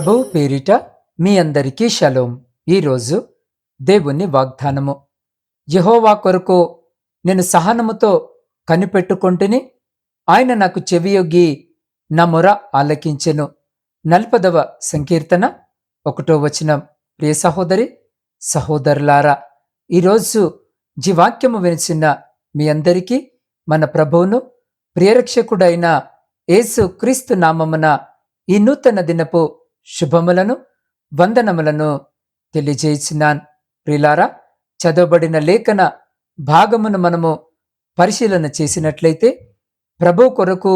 ప్రభు పేరిట మీ అందరికీ షలోం. ఈరోజు దేవుని వాగ్దానము. యహోవా కొరకు నేను సహనముతో కనిపెట్టుకొంటిని ఆయన నాకు చెవియొగ్గి నా మొర ఆలకించెను. నల్పదవ సంకీర్తన ఒకటో వచనం. ప్రియ సహోదరి సహోదరులారా ఈరోజు జీవాక్యము వినిచిన మీ అందరికీ మన ప్రభువును ప్రియరక్షకుడైన యేసు క్రీస్తు నామమున ఈ నూతన దినపు శుభములను వందనములను తెలియజేసినాన్. ప్రిలారా చదవబడిన లేఖన భాగమును మనము పరిశీలన చేసినట్లయితే ప్రభు కొరకు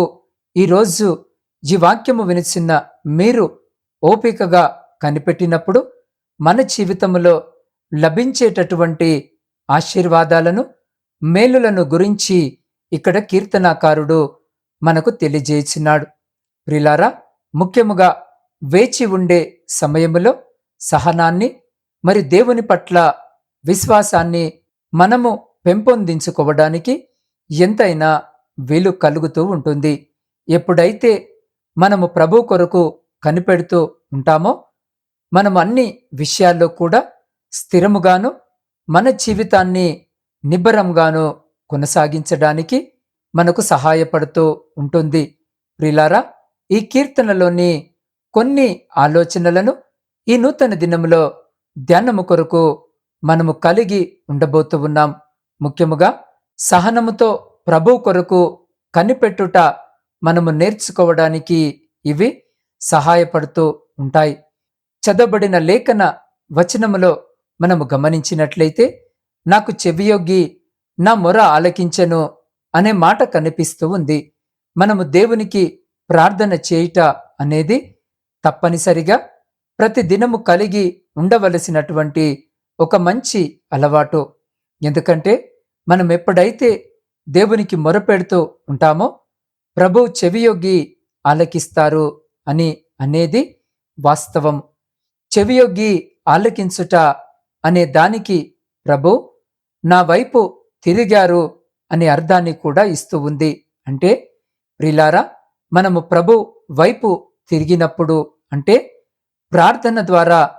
ఈరోజు ఈ వాక్యము వినిచిన్న మీరు ఓపికగా కనిపెట్టినప్పుడు మన జీవితములో లభించేటటువంటి ఆశీర్వాదాలను మేలులను గురించి ఇక్కడ కీర్తనాకారుడు మనకు తెలియజేసినాడు. ప్రిలారా ముఖ్యముగా వేచి ఉండే సమయములో సహనాన్ని మరి దేవుని పట్ల విశ్వాసాన్ని మనము పెంపొందించుకోవడానికి ఎంతైనా వీలు కలుగుతూ ఉంటుంది. ఎప్పుడైతే మనము ప్రభు కొరకు కనిపెడుతూ ఉంటామో మనం అన్ని విషయాల్లో కూడా స్థిరముగాను మన జీవితాన్ని నిబ్బరంగాను కొనసాగించడానికి మనకు సహాయపడుతూ ఉంటుంది. ప్రిలారా ఈ కీర్తనలోని కొన్ని ఆలోచనలను ఈ నూతన దినములో ధ్యానము కొరకు మనము కలిగి ఉండబోతూ ఉన్నాం. ముఖ్యముగా సహనముతో ప్రభు కొరకు కనిపెట్టుట మనము నేర్చుకోవడానికి ఇవి సహాయపడుతూ ఉంటాయి. చదవబడిన లేఖన వచనములో మనము గమనించినట్లయితే నాకు చెవియొగ్గి నా మొర ఆలకించెను అనే మాట కనిపిస్తూ ఉంది. మనము దేవునికి ప్రార్థన చేయుట అనేది తప్పనిసరిగా ప్రతి దినము కలిగి ఉండవలసినటువంటి ఒక మంచి అలవాటు. ఎందుకంటే మనం ఎప్పుడైతే దేవునికి మొరపెడుతూ ఉంటామో ప్రభు చెవియొగ్గి ఆలకిస్తారు అని అనేది వాస్తవం. చెవియొగ్గి ఆలకించుట అనే దానికి ప్రభు నా వైపు తిరిగారు అనే అర్థాన్ని కూడా ఇస్తూ ఉంది. అంటే ప్రిలారా మనము ప్రభు వైపు తిరిగినప్పుడు అంటే ప్రార్థన ద్వారా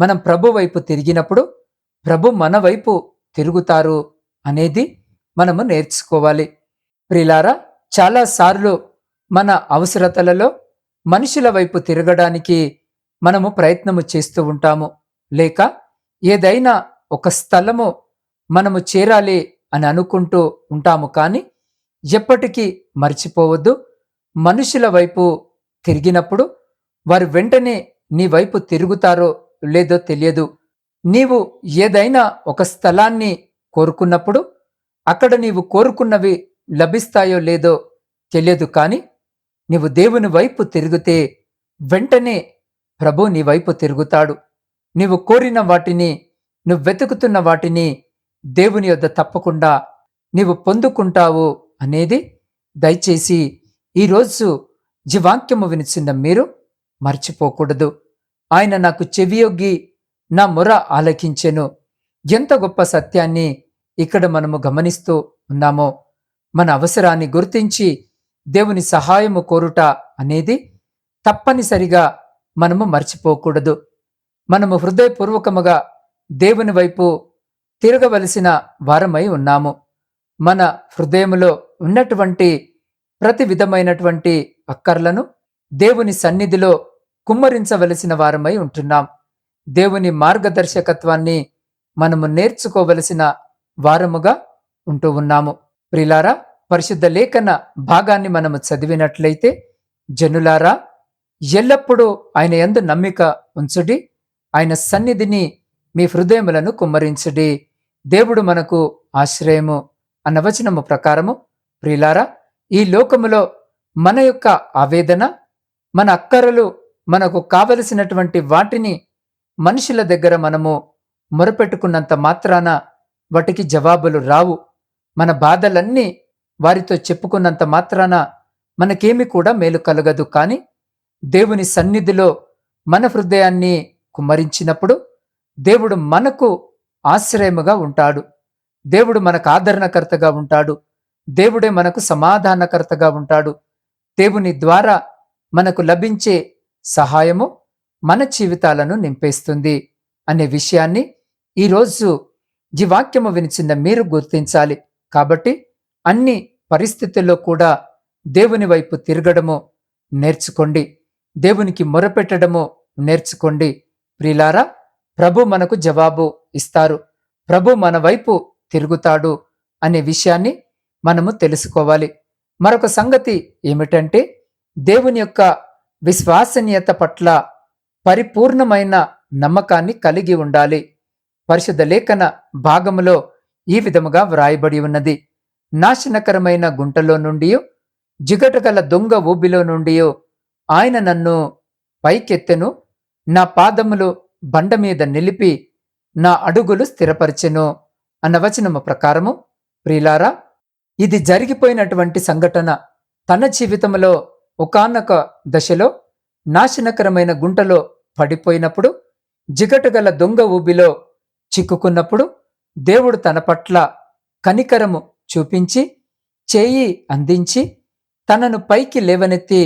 మనం ప్రభు వైపు తిరిగినప్పుడు ప్రభు మన వైపు తిరుగుతారు అనేది మనము నేర్చుకోవాలి. ప్రిలారా చాలాసార్లు మన అవసరతలలో మనుషుల వైపు తిరగడానికి మనము ప్రయత్నము చేస్తూ ఉంటాము. లేక ఏదైనా ఒక స్థలము మనము చేరాలి అని అనుకుంటూ ఉంటాము కానీ ఎప్పటికీ మర్చిపోవద్దు. మనుషుల వైపు తిరిగినప్పుడు వారు వెంటనే నీ వైపు తిరుగుతారో లేదో తెలియదు. నీవు ఏదైనా ఒక స్థలాన్ని కోరుకున్నప్పుడు అక్కడ నీవు కోరుకున్నవి లభిస్తాయో లేదో తెలియదు కానీ నీవు దేవుని వైపు తిరిగితే వెంటనే ప్రభు నీ వైపు తిరుగుతాడు. నీవు కోరిన వాటిని నువ్వు వెతుకుతున్న వాటిని దేవుని యొద్ద తప్పకుండా నీవు పొందుకుంటావు అనేది దయచేసి ఈరోజు జీవాక్యము వినిచిన మీరు మర్చిపోకూడదు. ఆయన నాకు చెవియొగ్గి నా మొర ఆలకించెను. ఎంత గొప్ప సత్యాన్ని ఇక్కడ మనము గమనిస్తూ ఉన్నామో మన అవసరాన్ని గుర్తించి దేవుని సహాయము కోరుట అనేది తప్పనిసరిగా మనము మర్చిపోకూడదు. మనము హృదయపూర్వకముగా దేవుని వైపు తిరగవలసిన వారమై ఉన్నాము. మన హృదయములో ఉన్నటువంటి ప్రతి విధమైనటువంటి అక్కర్లను దేవుని సన్నిధిలో కుమ్మరించవలసిన వారమై ఉంటున్నాం. దేవుని మార్గదర్శకత్వాన్ని మనము నేర్చుకోవలసిన వారముగా ఉంటూ ఉన్నాము. ప్రిలారా పరిశుద్ధ లేఖన భాగాన్ని మనము చదివినట్లయితే జనులారా ఎల్లప్పుడూ ఆయన ఎందు నమ్మిక ఉంచుడి ఆయన సన్నిధిని మీ హృదయములను కుమ్మరించుడి. దేవుడు మనకు ఆశ్రయము అన్న వచనము ప్రకారము ప్రిలారా ఈ లోకములో మన యొక్క ఆవేదన మన అక్కరలు మనకు కావలసినటువంటి వాటిని మనుషుల దగ్గర మనము మొరపెట్టుకున్నంత మాత్రాన వాటికి జవాబులు రావు. మన బాధలన్నీ వారితో చెప్పుకున్నంత మాత్రాన మనకేమి కూడా మేలు కలగదు. కానీ దేవుని సన్నిధిలో మన హృదయాన్ని కుమ్మరించినప్పుడు దేవుడు మనకు ఆశ్రయముగా ఉంటాడు. దేవుడు మనకు ఆదరణకర్తగా ఉంటాడు. దేవుడే మనకు సమాధానకర్తగా ఉంటాడు. దేవుని ద్వారా మనకు లభించే సహాయము మన జీవితాలను నింపేస్తుంది అనే విషయాన్ని ఈరోజు ఈ వాక్యము వినిచిన మీరు గుర్తించాలి. కాబట్టి అన్ని పరిస్థితుల్లో కూడా దేవుని వైపు తిరగడము నేర్చుకోండి. దేవునికి మొరపెట్టడము నేర్చుకోండి. ప్రిలారా ప్రభు మనకు జవాబు ఇస్తారు. ప్రభు మన వైపు తిరుగుతాడు అనే విషయాన్ని మనము తెలుసుకోవాలి. మరొక సంగతి ఏమిటంటే దేవుని యొక్క విశ్వసనీయత పట్ల పరిపూర్ణమైన నమ్మకాన్ని కలిగి ఉండాలి. పరిశుద్ధ లేఖన భాగములో ఈ విధముగా వ్రాయబడి ఉన్నది. నాశనకరమైన గుంటలో నుండి జిగటగల దొంగ ఊబిలో నుండి ఆయన నన్ను పైకెత్తెను నా పాదములు బండ మీద నిలిపి నా అడుగులు స్థిరపరిచెను అన్న వచనము ప్రకారము ప్రిలారా ఇది జరిగిపోయినటువంటి సంఘటన తన జీవితంలో ఒకానొక దశలో నాశనకరమైన గుంటలో పడిపోయినప్పుడు జిగటగల దొంగ ఊబిలో చిక్కుకున్నప్పుడు దేవుడు తన పట్ల కనికరము చూపించి చేయి అందించి తనను పైకి లేవనెత్తి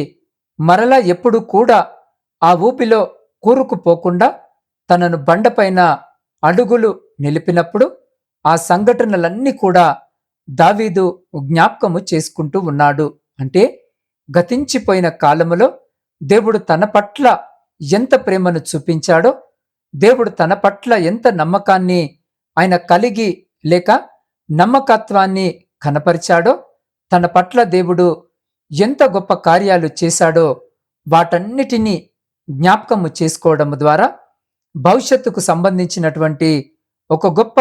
మరలా ఎప్పుడు కూడా ఆ ఊపిలో కూరుకుపోకుండా తనను బండపైన అడుగులు నిలిపినప్పుడు ఆ సంఘటనలన్నీ కూడా దావీదు జ్ఞాపకము చేసుకుంటూ ఉన్నాడు. అంటే గతించిపోయిన కాలములో దేవుడు తన పట్ల ఎంత ప్రేమను చూపించాడో దేవుడు తన పట్ల ఎంత నమ్మకాన్ని ఆయన కలిగి లేక నమ్మకత్వాన్ని కనపరిచాడో తన పట్ల దేవుడు ఎంత గొప్ప కార్యాలు చేశాడో వాటన్నిటినీ జ్ఞాపకము చేసుకోవడం ద్వారా భవిష్యత్తుకు సంబంధించినటువంటి ఒక గొప్ప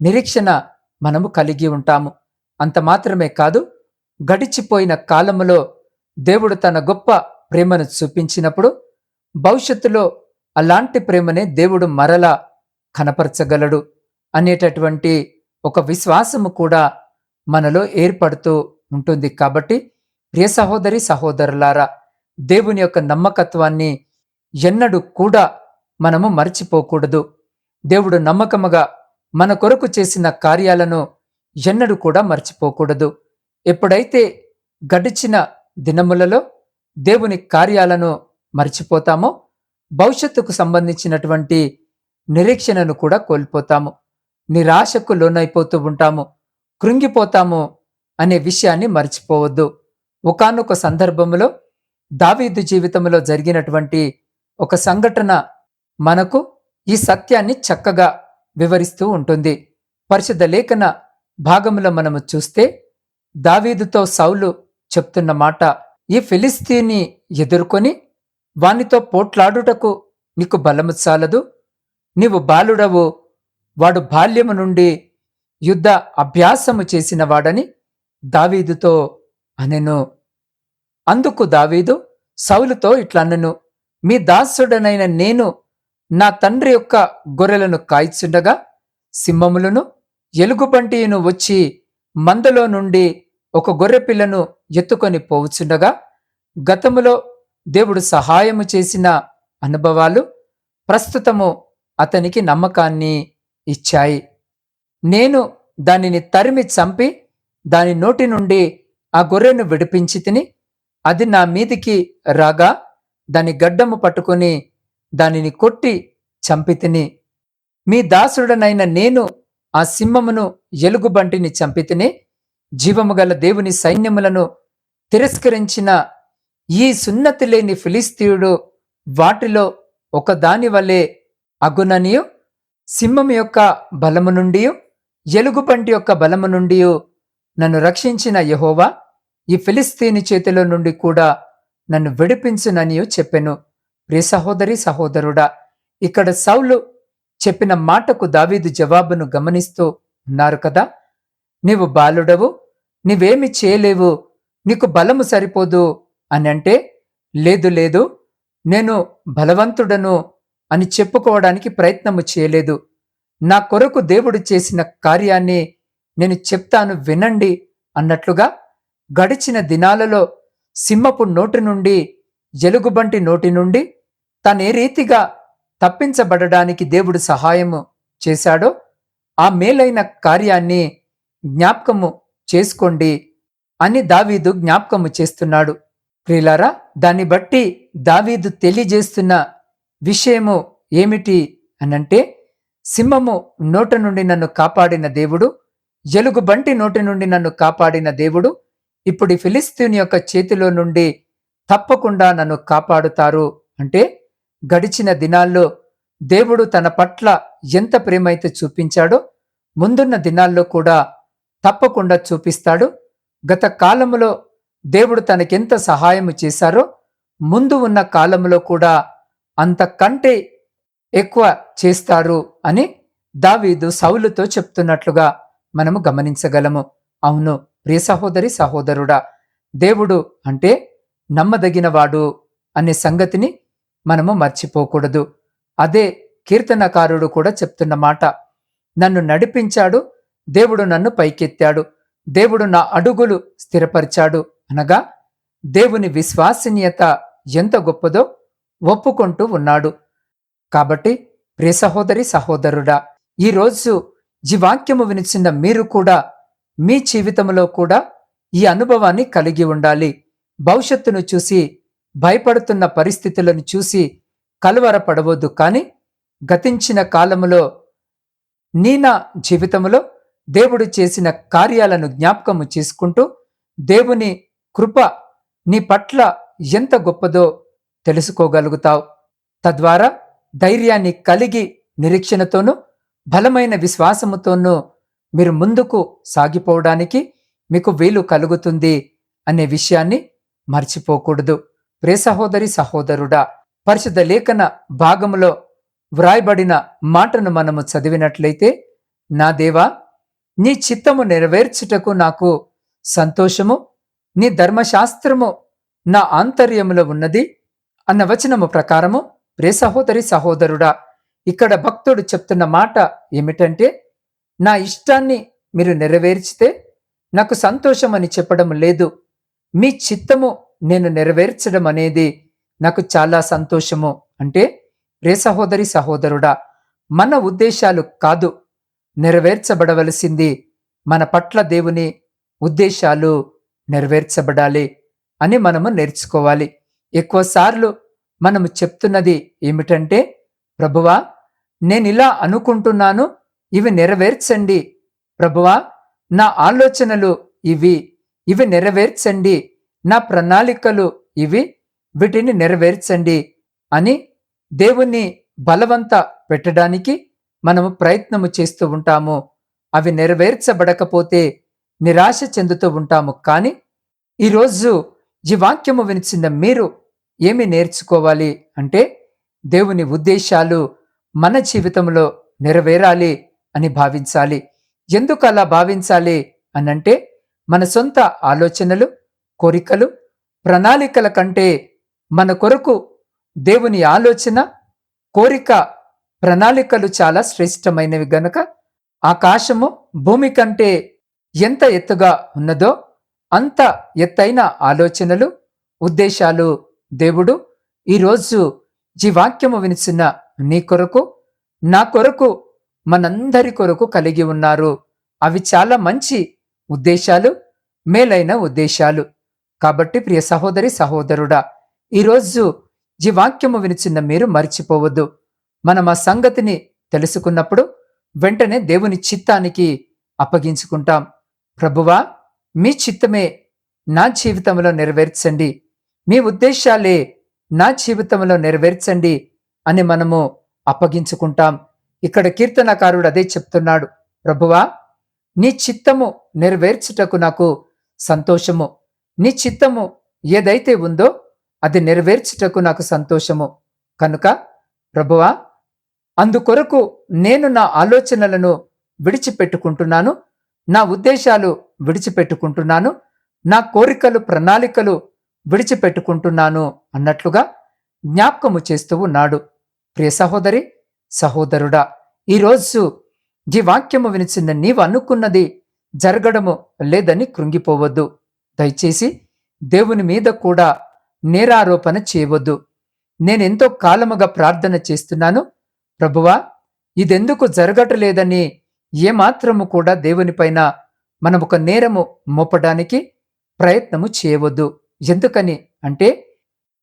నిరీక్షణ మనము కలిగి ఉంటాము. అంత మాత్రమే కాదు గడిచిపోయిన కాలములో దేవుడు తన గొప్ప ప్రేమను చూపించినప్పుడు భవిష్యత్తులో అలాంటి ప్రేమనే దేవుడు మరలా కనపరచగలడు అనేటటువంటి ఒక విశ్వాసము కూడా మనలో ఏర్పడుతూ ఉంటుంది కాబట్టి ప్రియ సహోదరి సహోదరులారా దేవుని యొక్క నమ్మకత్వాన్ని ఎన్నడూ కూడా మనము మర్చిపోకూడదు. దేవుడు నమ్మకముగా మన కొరకు చేసిన కార్యాలను ఎన్నడూ కూడా మర్చిపోకూడదు. ఎప్పుడైతే గడిచిన దినములలో దేవుని కార్యాలను మర్చిపోతామో. భవిష్యత్తుకు సంబంధించినటువంటి నిరీక్షణను కూడా కోల్పోతాము. నిరాశకు లోనైపోతూ ఉంటాము. కృంగిపోతాము అనే విషయాన్ని మర్చిపోవద్దు. ఒకనొక సందర్భంలో దావీదు జీవితంలో జరిగినటువంటి ఒక సంఘటన మనకు ఈ సత్యాన్ని చక్కగా వివరిస్తూ ఉంటుంది. పరిశుద్ధ లేఖన భాగంలో మనము చూస్తే దావీదుతో సౌలు చెప్తున్న మాట ఈ ఫిలిస్తీని ఎదుర్కొని వానితో పోట్లాడుటకు నీకు బలము చాలదు. నీవు బాలుడవు. వాడు బాల్యము నుండి యుద్ధ అభ్యాసము చేసిన వాడని దావీదుతో అనెను. అందుకు దావీదు సౌలుతో ఇట్లన్నను మీ దాసుడనైన నేను నా తండ్రి యొక్క గొర్రెలను కాయిచుండగా సింహములను ఎలుగుబంటియును వచ్చి మందలో నుండి ఒక గొర్రె పిల్లను ఎత్తుకొని పోవుచుండగా గతములో దేవుడు సహాయము చేసిన అనుభవాలు ప్రస్తుతము అతనికి నమ్మకాన్ని ఇచ్చాయి. నేను దానిని తరిమి చంపి దాని నోటి నుండి ఆ గొర్రెను విడిపించి తిని అది నా మీదికి రాగా దాని గడ్డము పట్టుకుని దానిని కొట్టి చంపితిని మీ దాసుడనైన నేను ఆ సింహమును ఎలుగుబంటిని చంపితిని జీవము గల దేవుని సైన్యములను తిరస్కరించిన ఈ సున్నతి లేని ఫిలిస్తీయుడు వాటిలో ఒకదాని వలె అగుననియు సింహం యొక్క బలము నుండి ఎలుగుబంటి యొక్క బలము నుండి నన్ను రక్షించిన యహోవా ఈ ఫిలిస్తీని చేతిలో నుండి కూడా నన్ను విడిపించుననియు చెప్పెను. ప్రియ సహోదరి సహోదరుడా ఇక్కడ సౌలు చెప్పిన మాటకు దావీదు జవాబును గమనిస్తూ ఉన్నారు కదా? నీవు బాలుడవు నీవేమి చేయలేవు నీకు బలము సరిపోదు అని అంటే లేదు లేదు నేను బలవంతుడను అని చెప్పుకోవడానికి ప్రయత్నము చేయలేదు. నా కొరకు దేవుడు చేసిన కార్యాన్ని నేను చెప్తాను వినండి అన్నట్లుగా గడిచిన దినాలలో సింహపు నోటి నుండి ఎలుగుబంటి నోటి నుండి తనే రీతిగా తప్పించబడడానికి దేవుడు సహాయము చేశాడో ఆ మేలైన కార్యాన్ని జ్ఞాపకము చేసుకోండి అని దావీదు జ్ఞాపకము చేస్తున్నాడు. ప్రిలారా దాన్ని బట్టి దావీదు తెలియజేస్తున్న విషయము ఏమిటి అనంటే సింహము నోట నుండి నన్ను కాపాడిన దేవుడు ఎలుగుబంటి నోటి నుండి నన్ను కాపాడిన దేవుడు ఇప్పుడు ఫిలిస్తీన్ యొక్క చేతిలో నుండి తప్పకుండా నన్ను కాపాడుతారు. అంటే గడిచిన దినాల్లో దేవుడు తన పట్ల ఎంత ప్రేమైతే చూపించాడో ముందున్న దినాల్లో కూడా తప్పకుండా చూపిస్తాడు. గత కాలములో దేవుడు తనకెంత సహాయము చేశారో ముందు ఉన్న కాలంలో కూడా అంతకంటే ఎక్కువ చేస్తారు అని దావీదు సౌలుతో చెప్తున్నట్లుగా మనము గమనించగలము. అవును ప్రియ సహోదరి సహోదరుడా దేవుడు అంటే నమ్మదగినవాడు అనే సంగతిని మనము మర్చిపోకూడదు. అదే కీర్తనకారుడు కూడా చెప్తున్న మాట నన్ను నడిపించాడు దేవుడు నన్ను పైకెత్తాడు. దేవుడు నా అడుగులు స్థిరపరిచాడు అనగా దేవుని విశ్వాసనీయత ఎంత గొప్పదో ఒప్పుకుంటూ ఉన్నాడు. కాబట్టి ప్రియ సహోదరి సహోదరుడా ఈరోజు ఈ వాక్యము వినిచిన మీరు కూడా మీ జీవితంలో కూడా ఈ అనుభవాన్ని కలిగి ఉండాలి. భవిష్యత్తును చూసి భయపడుతున్న పరిస్థితులను చూసి కలవరపడవద్దు. కానీ గతించిన కాలములో నీ నా జీవితంలో దేవుడు చేసిన కార్యాలను జ్ఞాపకము చేసుకుంటూ దేవుని కృప నీ పట్ల ఎంత గొప్పదో తెలుసుకోగలుగుతావు. తద్వారా ధైర్యాన్ని కలిగి నిరీక్షణతోనూ బలమైన విశ్వాసముతోనూ మీరు ముందుకు సాగిపోవడానికి మీకు వీలు కలుగుతుంది అనే విషయాన్ని మర్చిపోకూడదు. ప్రే సహోదరి సహోదరుడా పరిశుద్ధ లేఖన భాగములో వ్రాయబడిన మాటను మనము చదివినట్లయితే నా దేవా నీ చిత్తము నెరవేర్చుటకు నాకు సంతోషము నీ ధర్మశాస్త్రము నా ఆంతర్యములో ఉన్నది అన్న వచనము ప్రకారము ప్రే సహోదరి సహోదరుడా ఇక్కడ భక్తుడు చెప్తున్న మాట ఏమిటంటే నా ఇష్టాన్ని మీరు నెరవేర్చితే నాకు సంతోషం అని చెప్పడం లేదు. మీ చిత్తము నేను నెరవేర్చడం అనేది నాకు చాలా సంతోషము. అంటే ప్రే సహోదరి సహోదరుడా మన ఉద్దేశాలు కాదు. నెరవేర్చబడవలసింది. మన పట్ల దేవుని ఉద్దేశాలు నెరవేర్చబడాలి అని మనము నేర్చుకోవాలి. ఎక్కువసార్లు మనము చెప్తున్నది ఏమిటంటే ప్రభువా నేనిలా అనుకుంటున్నాను ఇవి నెరవేర్చండి. ప్రభువా నా ఆలోచనలు ఇవి ఇవి నెరవేర్చండి. నా ప్రణాళికలు ఇవి వీటిని నెరవేర్చండి అని దేవుణ్ణి బలవంత పెట్టడానికి మనము ప్రయత్నము చేస్తూ ఉంటాము. అవి నెరవేర్చబడకపోతే నిరాశ చెందుతూ ఉంటాము. కానీ ఈరోజు ఈ వాక్యము వినిచిన మీరు ఏమి నేర్చుకోవాలి అంటే దేవుని ఉద్దేశాలు మన జీవితంలో నెరవేరాలి అని భావించాలి. ఎందుకు అలా భావించాలి అనంటే మన సొంత ఆలోచనలు కోరికలు ప్రణాళికల కంటే మన కొరకు దేవుని ఆలోచన కోరిక ప్రణాళికలు చాలా శ్రేష్టమైనవి గనక ఆకాశము భూమి కంటే ఎంత ఎత్తుగా ఉన్నదో అంత ఎత్తైన ఆలోచనలు ఉద్దేశాలు దేవుడు ఈరోజు ఈ వాక్యము వినిచిన నీ కొరకు నా కొరకు మనందరి కొరకు కలిగి ఉన్నారు. అవి చాలా మంచి ఉద్దేశాలు మేలైన ఉద్దేశాలు. కాబట్టి ప్రియ సహోదరి సహోదరుడా ఈరోజు ఈ వాక్యము వినిచిన్న మీరు మర్చిపోవద్దు. మనం ఆ సంగతిని తెలుసుకున్నప్పుడు వెంటనే దేవుని చిత్తానికి అప్పగించుకుంటాం. ప్రభువా మీ చిత్తమే నా జీవితంలో నెరవేర్చండి. మీ ఉద్దేశాలే నా జీవితంలో నెరవేర్చండి అని మనము అప్పగించుకుంటాం. ఇక్కడ కీర్తనకారుడు అదే చెప్తున్నాడు. ప్రభువా నీ చిత్తము నెరవేర్చుటకు నాకు సంతోషము. నీ చిత్తము ఏదైతే ఉందో అది నెరవేర్చుటకు నాకు సంతోషము. కనుక ప్రభువా అందుకొరకు నేను నా ఆలోచనలను విడిచిపెట్టుకుంటున్నాను నా ఉద్దేశాలు విడిచిపెట్టుకుంటున్నాను నా కోరికలు ప్రణాళికలు విడిచిపెట్టుకుంటున్నాను అన్నట్లుగా జ్ఞాపకము చేస్తూ ఉన్నాడు. ప్రియ సహోదరి సహోదరుడా ఈరోజు ఈ వాక్యము వినిచిన నీవు అనుకున్నది జరగడము లేదని కృంగిపోవద్దు. దయచేసి దేవుని మీద కూడా నేరారోపణ చేయవద్దు. నేనెంతో కాలముగా ప్రార్థన చేస్తున్నాను. ప్రభువా ఇదెందుకు జరగటలేదని ఏమాత్రము కూడా దేవునిపైన మనం ఒక నేరము మోపడానికి ప్రయత్నము చేయవద్దు. ఎందుకని అంటే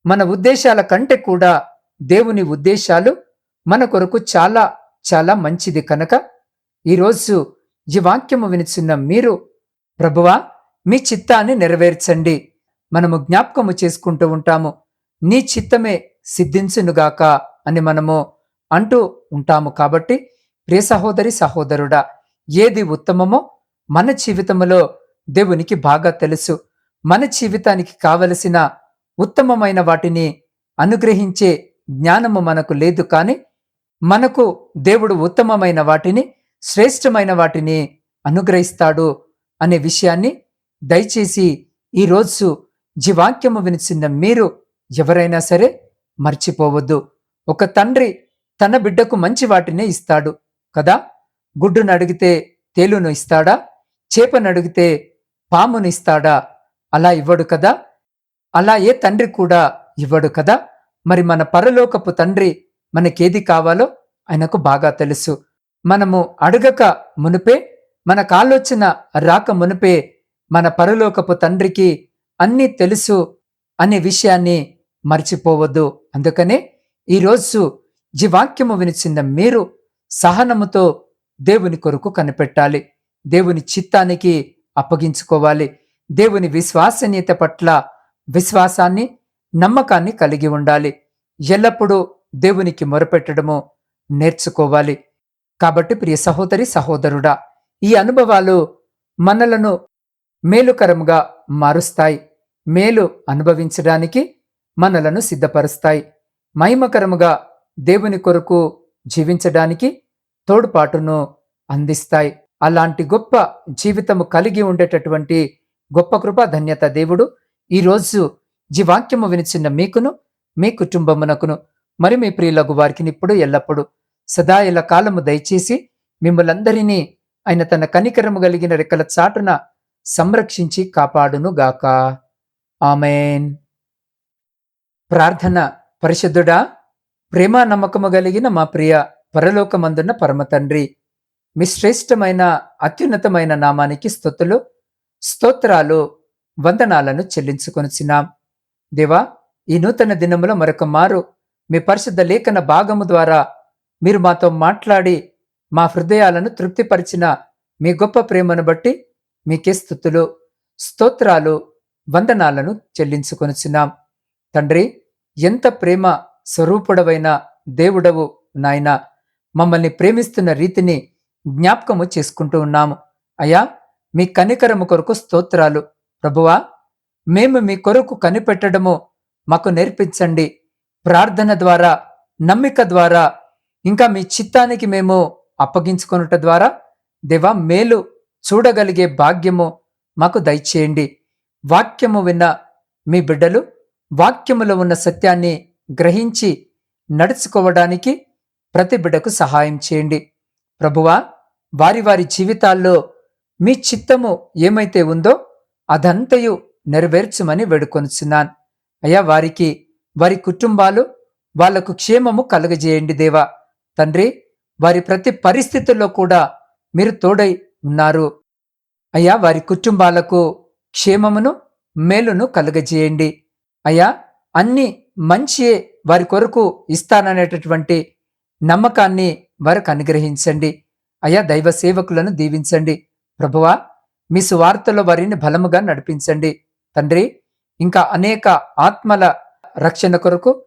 మన ఉద్దేశాల కంటే కూడా దేవుని ఉద్దేశాలు మన కొరకు చాలా చాలా మంచిది కనుక ఈరోజు ఈ వాక్యము వినిచున్న మీరు ప్రభువా మీ చిత్తాన్ని నెరవేర్చండి. మనము జ్ఞాపకము చేసుకుంటూ ఉంటాము. నీ చిత్తమే సిద్ధించునుగాక అని మనము అంటూ ఉంటాము కాబట్టి ప్రియ సహోదరి సహోదరుడా ఏది ఉత్తమమో మన జీవితంలో దేవునికి బాగా తెలుసు. మన జీవితానికి కావలసిన ఉత్తమమైన వాటిని అనుగ్రహించే జ్ఞానము మనకు లేదు కానీ మనకు దేవుడు ఉత్తమమైన వాటిని శ్రేష్టమైన వాటిని అనుగ్రహిస్తాడు అనే విషయాన్ని దయచేసి ఈరోజు జీవాక్యము వినిచిన మీరు ఎవరైనా సరే మర్చిపోవద్దు. ఒక తండ్రి తన బిడ్డకు మంచి వాటినే ఇస్తాడు కదా? గుడ్డును అడిగితే తేలును ఇస్తాడా? చేపను అడిగితే పామును ఇస్తాడా? అలా ఇవ్వడు కదా? అలా ఏ తండ్రి కూడా ఇవ్వడు కదా? మరి మన పరలోకపు తండ్రి మనకేది కావాలో ఆయనకు బాగా తెలుసు. మనము అడగక మునుపే మనకు ఆలోచన రాక మునుపే మన పరలోకపు తండ్రికి అన్నీ తెలుసు అనే విషయాన్ని మర్చిపోవద్దు. అందుకనే ఈరోజు జీవాక్యము వినిచిన మీరు సహనముతో దేవుని కొరకు కనిపెట్టాలి. దేవుని చిత్తానికి అప్పగించుకోవాలి. దేవుని విశ్వసనీయత పట్ల విశ్వాసాన్ని నమ్మకాన్ని కలిగి ఉండాలి. ఎల్లప్పుడూ దేవునికి మొరపెట్టడము నేర్చుకోవాలి. కాబట్టి ప్రియ సహోదరి సహోదరుడా ఈ అనుభవాలు మనలను మేలుకరముగా మారుస్తాయి. మేలు అనుభవించడానికి మనలను సిద్ధపరుస్తాయి. మహిమకరముగా దేవుని కొరకు జీవించడానికి తోడ్పాటును అందిస్తాయి. అలాంటి గొప్ప జీవితము కలిగి ఉండేటటువంటి గొప్ప కృపా ధన్యత దేవుడు. ఈరోజు జీవాక్యము వినిచిన్న మీకును మీ కుటుంబమునకును మరి మీ ప్రియులకు వారికి ఇప్పుడు ఎల్లప్పుడు సదా ఇలా కాలము దయచేసి మిమ్మలందరినీ ఆయన తన కనికరము కలిగిన రెక్కల చాటున సంరక్షించి కాపాడును గాక. ఆమెన్. ప్రార్థన పరిశుద్ధుడా ప్రేమ నమ్మకము కలిగిన మా ప్రియ పరలోకమందున్న పరమ తండ్రి. మీ శ్రేష్టమైన అత్యున్నతమైన నామానికి స్థుతులు స్తోత్రాలు వందనాలను చెల్లించుకొనిచున్నాం. దేవా ఈ నూతన దినములో మరొక మారు మీ పరిశుద్ధ లేఖన భాగము ద్వారా మీరు మాతో మాట్లాడి మా హృదయాలను తృప్తిపరిచిన మీ గొప్ప ప్రేమను బట్టి మీకే స్థుతులు స్తోత్రాలు వందనాలను చెల్లించుకొనిచున్నాం. తండ్రి ఎంత ప్రేమ స్వరూపుడవైన దేవుడవు నాయన. మమ్మల్ని ప్రేమిస్తున్న రీతిని జ్ఞాపకము చేసుకుంటూ ఉన్నాము. అయ్యా మీ కనికరము కొరకు స్తోత్రాలు. ప్రభువా మేము మీ కొరకు కనిపెట్టడము మాకు నేర్పించండి. ప్రార్థన ద్వారా నమ్మిక ద్వారా ఇంకా మీ చిత్తానికి మేము అప్పగించుకొనుట ద్వారా దేవా మేలు చూడగలిగే భాగ్యము మాకు దయచేయండి. వాక్యము విన్న మీ బిడ్డలు వాక్యములో ఉన్న సత్యాన్ని గ్రహించి నడుచుకోవడానికి ప్రతి బిడ్డకు సహాయం చేయండి. ప్రభువా వారి వారి జీవితాల్లో మీ చిత్తము ఏమైతే ఉందో అదంతయు నెరవేర్చమని వేడుకొనుచున్నాను. అయ్యా వారికి వారి కుటుంబాలు వాళ్ళకు క్షేమము కలుగజేయండి దేవా. తండ్రి వారి ప్రతి పరిస్థితుల్లో కూడా మీరు తోడై ఉన్నారు. అయ్యా వారి కుటుంబాలకు క్షేమమును మేలును కలుగజేయండి. అయ్యా అన్ని మంచియే వారి కొరకు ఇస్తాననేటటువంటి నమ్మకాన్ని వారికి అనుగ్రహించండి. అయ్యా దైవ సేవకులను దీవించండి. ప్రభువా మీ సువార్తలో వారిని బలముగా నడిపించండి. తండ్రి ఇంకా అనేక ఆత్మల రక్షణ కొరకు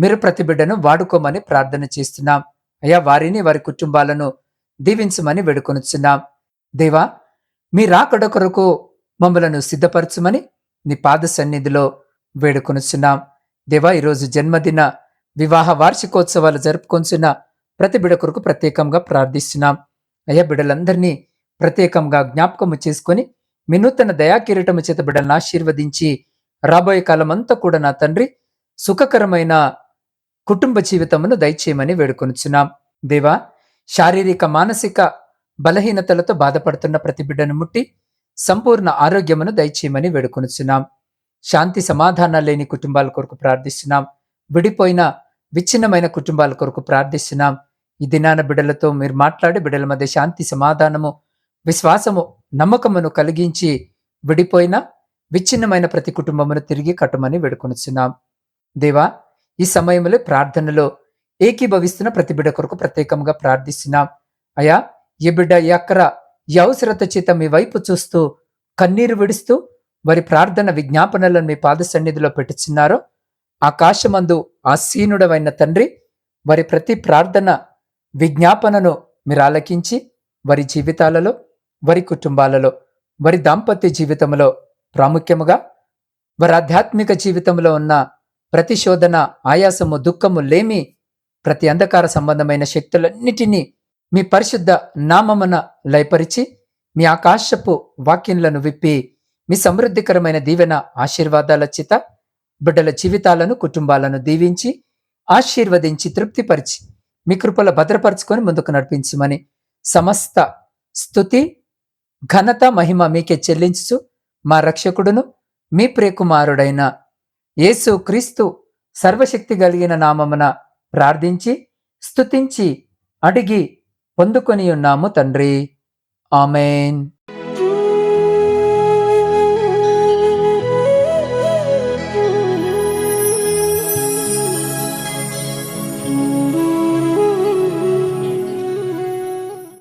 మీరు ప్రతి బిడ్డను వాడుకోమని ప్రార్థన చేస్తున్నాం. అయ్యా వారిని వారి కుటుంబాలను దీవించమని వేడుకొనుచున్నాం. దేవా మీ రాకడ కొరకు మమ్మలను సిద్ధపరచమని నీ పాద సన్నిధిలో వేడుకొనుచున్నాం. దేవా ఈరోజు జన్మదిన వివాహ వార్షికోత్సవాలు జరుపుకొంచున్న ప్రతి బిడ కొరకు ప్రత్యేకంగా ప్రార్థిస్తున్నాం. అయ్యా బిడ్డలందరినీ ప్రత్యేకంగా జ్ఞాపకము చేసుకొని మీ నూతన దయాకిరీటము చేత బిడ్డలను ఆశీర్వదించి రాబోయే కాలమంతా కూడా నా తండ్రి సుఖకరమైన కుటుంబ జీవితమును దయచేయమని వేడుకొనుచున్నాం. దేవా శారీరక మానసిక బలహీనతలతో బాధపడుతున్న ప్రతి బిడ్డను ముట్టి సంపూర్ణ ఆరోగ్యమును దయచేయమని వేడుకొనుచున్నాం. శాంతి సమాధానాలు లేని కుటుంబాల కొరకు ప్రార్థిస్తున్నాం. విడిపోయిన విచ్ఛిన్నమైన కుటుంబాల కొరకు ప్రార్థిస్తున్నాం. ఈ దినాన బిడలతో మీరు మాట్లాడి బిడ్డల మధ్య శాంతి సమాధానము విశ్వాసము నమ్మకమును కలిగించి విడిపోయిన విచ్ఛిన్నమైన ప్రతి కుటుంబమును తిరిగి కట్టమని వేడుకొనుచున్నాం. దేవా ఈ సమయంలో ప్రార్థనలో ఏకీభవిస్తున్న ప్రతి బిడ్డ కొరకు ప్రత్యేకంగా ప్రార్థిస్తున్నాం. అయా ఈ బిడ్డ ఎక్కడ ఈ అవసరత చేత మీ వైపు చూస్తూ కన్నీరు విడుస్తూ వారి ప్రార్థన విజ్ఞాపనలను మీ పాద సన్నిధిలో పెట్టుచున్నారో ఆకాశమందు ఆసీనుడవైన తండ్రి వారి ప్రతి ప్రార్థన విజ్ఞాపనను మీరు ఆలకించి వారి జీవితాలలో వారి కుటుంబాలలో వారి దాంపత్య జీవితంలో ప్రాముఖ్యముగా వారి ఆధ్యాత్మిక జీవితంలో ఉన్న ప్రతి శోధన ఆయాసము దుఃఖము లేమి ప్రతి అంధకార సంబంధమైన శక్తులన్నిటినీ మీ పరిశుద్ధ నామమున లయపరిచి మీ ఆకాశపు వాక్యంలను విప్పి మీ సమృద్ధికరమైన దీవెన ఆశీర్వాదాల చిత బిడ్డల జీవితాలను కుటుంబాలను దీవించి ఆశీర్వదించి తృప్తిపరిచి మీ కృపల భద్రపరచుకొని ముందుకు నడిపించమని సమస్త స్థుతి ఘనత మహిమ మీకే చెల్లించు మా రక్షకుడును మీ ప్రియకుమారుడైన యేసు క్రీస్తు సర్వశక్తి కలిగిన నామమున ప్రార్థించి స్తుతించి అడిగి పొందుకొని ఉన్నాము తండ్రి. ఆమెన్.